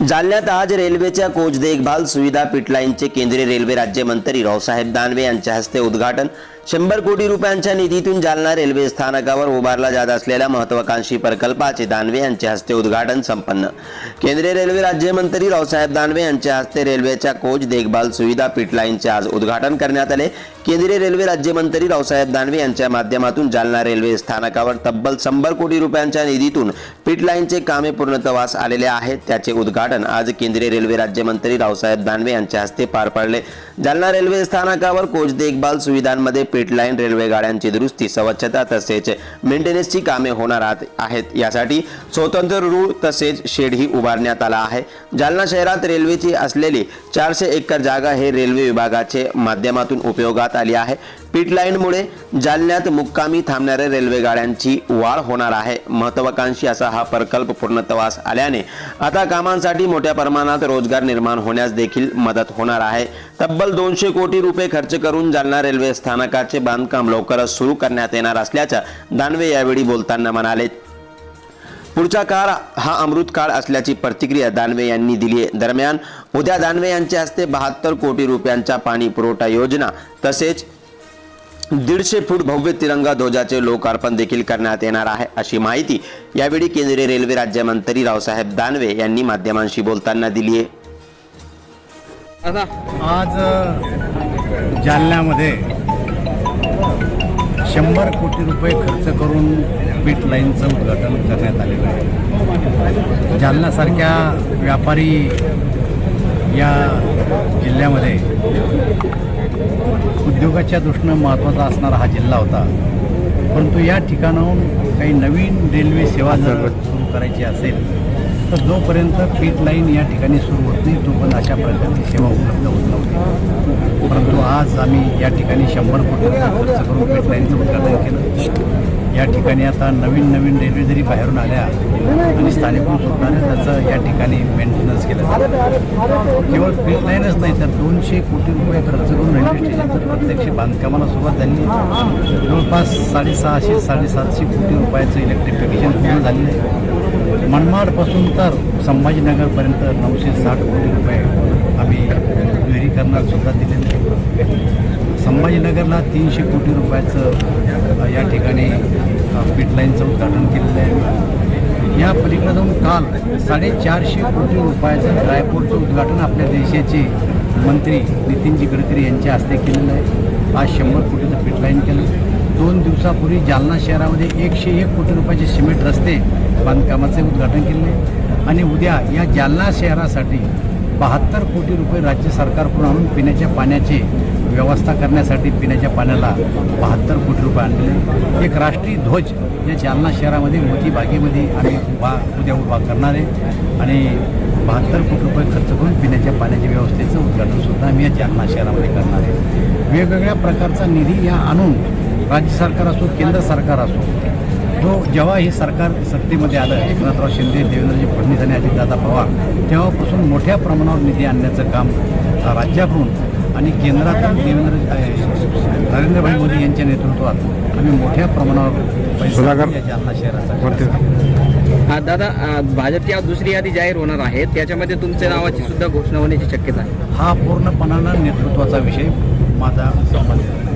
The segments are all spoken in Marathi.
जालन्यात आज रेल्वेच्या कोच देखभाल सुविधा पिटलाईनचे केंद्रीय रेल्वे राज्यमंत्री रावसाहेब दानवे यांच्या हस्ते उद्घाटन शंभर कोटी रुपयांच्या निधीतून जालना रेल्वे स्थानकावर उभारला जात असलेल्या महत्वाकांक्षी प्रकल्पाचे दानवे यांच्या हस्ते उद्घाटन संपन्न. केंद्रीय रेल्वे राज्यमंत्री रावसाहेब दानवे यांच्या हस्ते रेल्वेच्या कोच देखभाल सुविधा पिटलाईनचे आज उद्घाटन करण्यात आले. केंद्रीय रेल्वे राज्यमंत्री रावसाहेब दानवे यांच्या माध्यमातून जालना रेल्वे स्थानकावर तब्बल शंभर कोटी रुपयांच्या निधीतून पिटलाईनचे कामे पूर्णत्वास आलेले आहेत. त्याचे उद्घाटन आज केंद्रीय रेल्वे राज्यमंत्री रावसाहेब दानवे यांच्या हस्ते पार पडले. जालना रेल्वे स्थानकावर कोच देखभाल सुविधांमध्ये पिटलाईन रेल्वे गाड्यांची दुरुस्ती स्वच्छता तसेच मेंटेनन्सची कामे होणार आत- आहेत. यासाठी स्वतंत्र रूळ तसेच शेडही उभारण्यात आला आहे. जालना शहरात रेल्वेची असलेली चारशे एकर जागा हे रेल्वे विभागाचे माध्यमातून उपयोगात आली आहे. पीटलाईनमुळे जालन्यात मुक्कामी थांबणाऱ्या रेल्वे गाड्यांची वाढ होणार आहे. महत्वाकांक्षी असा हा प्रकल्प पूर्णत्वास आल्याने आता कामांसाठी मोठ्या प्रमाणात रोजगार निर्माण होण्यास देखील मदत होणार आहे. तब्बल दोनशे कोटी रुपये खर्च करून जालना रेल्वे स्थानकाचे बांधकाम लवकरच सुरू करण्यात येणार असल्याचं दानवे यावेळी बोलताना म्हणाले. पुढचा काळ हा अमृत काळ असल्याची प्रतिक्रिया दानवे यांनी दिली आहे. दरम्यान उद्या दानवे यांच्या हस्ते बहात्तर कोटी रुपयांच्या पाणी पुरवठा योजना तसेच दीडशे फूट भव्य तिरंगा ध्वजाचे लोकार्पण देखील करण्यात येणार आहे अशी माहिती यावेळी केंद्रीय रेल्वे राज्यमंत्री रावसाहेब दानवे यांनी माध्यमांशी बोलताना दिली आहे. आज जालन्यामध्ये शंभर कोटी रुपये खर्च करून बीट लाईनचं उद्घाटन करण्यात आलेलं आहे. जालन्यासारख्या व्यापारी या जिल्ह्यामध्ये उद्योगाच्या दृष्टीनं महत्त्वाचा असणारा हा जिल्हा होता. परंतु या ठिकाणाहून काही नवीन रेल्वे सेवा जर सुरू करायची असेल तर जोपर्यंत पीट लाईन या ठिकाणी सुरू होत नाही तोपर्यंत अशा प्रकारची सेवा उपलब्ध होत नव्हती. परंतु आज आम्ही या ठिकाणी शंभर कोटी खर्च करून पीट लाईनचं उद्घाटन केलं. या ठिकाणी आता नवीन नवीन रेल्वे जरी बाहेरून आल्या आणि स्थानिक सुटणाऱ्या त्याचं या ठिकाणी मेंटेनन्स केलं. केवळ पीट लाईनच नाही तर दोनशे कोटी रुपये खर्च करून रेल्वे स्टेशनचं प्रत्यक्ष बांधकामाला सुरुवात झाली. जवळपास साडेसहाशे साडेसातशे कोटी रुपयाचं इलेक्ट्रिफिकेशन पूर्ण झालेलं आहे. मनमाडपासून तर संभाजीनगरपर्यंत नऊशे साठ कोटी रुपये आम्ही विहिरीकरणाला सुद्धा दिलेले आहे. संभाजीनगरला तीनशे कोटी रुपयाचं या ठिकाणी पिटलाईनचं उद्घाटन केलेलं आहे. या पलीकडे जाऊन काल साडेचारशे कोटी रुपयाचं ड्रायपोर्टचं उद्घाटन आपल्या देशाचे मंत्री नितीनजी गडकरी यांच्या हस्ते केलेलं आहे. आज शंभर कोटीचं पिटलाईन केलं. दोन दिवसापूर्वी जालना शहरामध्ये एकशे एक कोटी रुपयाचे सिमेंट रस्ते बांधकामाचे उद्घाटन केले आणि उद्या या जालना शहरासाठी बहात्तर कोटी रुपये राज्य सरकारकडून आणून पिण्याच्या पाण्याचे व्यवस्था करण्यासाठी पिण्याच्या पाण्याला बहात्तर कोटी रुपये आणलेले एक राष्ट्रीय ध्वज या जालना शहरामध्ये मोठी बागेमध्ये आम्ही उभा उद्या उभा करणार आहे. आणि बहात्तर कोटी रुपये खर्च करून पिण्याच्या पाण्याच्या व्यवस्थेचं उद्घाटनसुद्धा आम्ही या जालना शहरामध्ये करणार आहे. वेगवेगळ्या प्रकारचा निधी या आणून राज्य सरकार असो केंद्र सरकार असो जो जेव्हा हे सरकार सत्तेमध्ये आलं एकनाथराव शिंदे देवेंद्रजी फडणवीस आणि अजितदादा पवार तेव्हापासून मोठ्या प्रमाणावर निधी आणण्याचं काम राज्याकडून आणि केंद्रातून देवेंद्र नरेंद्रभाई मोदी यांच्या नेतृत्वात आम्ही मोठ्या प्रमाणावर पैसा जालना शहराचा हा दादा भाजपची आज दुसरी यादी जाहीर होणार आहे. त्याच्यामध्ये तुमच्या नावाची सुद्धा घोषणा होण्याची शक्यता आहे. हा पूर्णपणानं नेतृत्वाचा विषय माझा.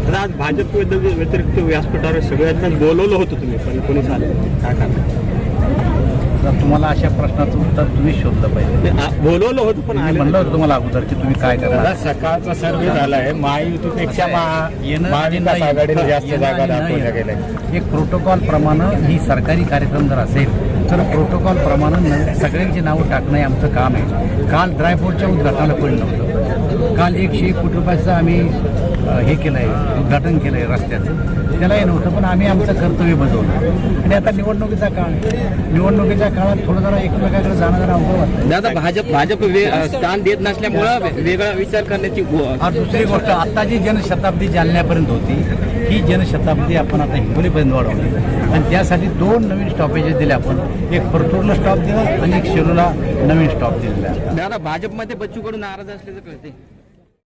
तर आज भाजप व्यतिरिक्त व्यतिरिक्त व्यासपीठावर सगळ्यांनाच बोलवलं होतं तुम्ही पण कोणी आलं काय कारण? तर तुम्हाला अशा प्रश्नाचं उत्तर तुम्ही शोधलं पाहिजे. बोलवलं होतं पण मी म्हणलं होतं तुम्हाला अगोदर की तुम्ही काय करणार. दादा सकाळचा सर्वे झालाय. महायुतीपेक्षा महा- येणं महाविकास आघाडीने जास्त येणं जागा दाखवल्या. गेल्या. एक प्रोटोकॉल प्रमाणे ही सरकारी कार्यक्रम जर असेल तर प्रोटोकॉल प्रमाणे न- सगळ्यांची नावं टाकणं हे आमचं काम आहे. काल ड्रायपोर्टच्या उद्घाटनाला कोणी नव्हतं. काल एकशे एक कोटी रुपयाचं आम्ही हे केलं आहे उद्घाटन केलं आहे रस्त्याचं त्यालाही नव्हतं पण आम्ही आमचं कर्तव्य बजावलं. आणि आता निवडणुकीचा काळ निवडणुकीच्या काळात थोडं जरा एकमेकाकडे जाणं जरा अवघड वाटतं. दादा भाजप भाजप स्थान देत नसल्यामुळं वेगळा विचार करण्याची और दुसरी गोष्ट आता जी जनशताब्दी जालन्यापर्यंत होती ही जनशताब्दी आपण आता हिंगोलीपर्यंत वाढवली. आणि त्यासाठी दोन नवीन स्टॉपेजेस दिले आपण. एक परतूरला स्टॉप दिला आणि एक शिरूला नवीन स्टॉप दिलेला दादा भाजपमध्ये बच्चू कडू नाराज असल्याचं कळते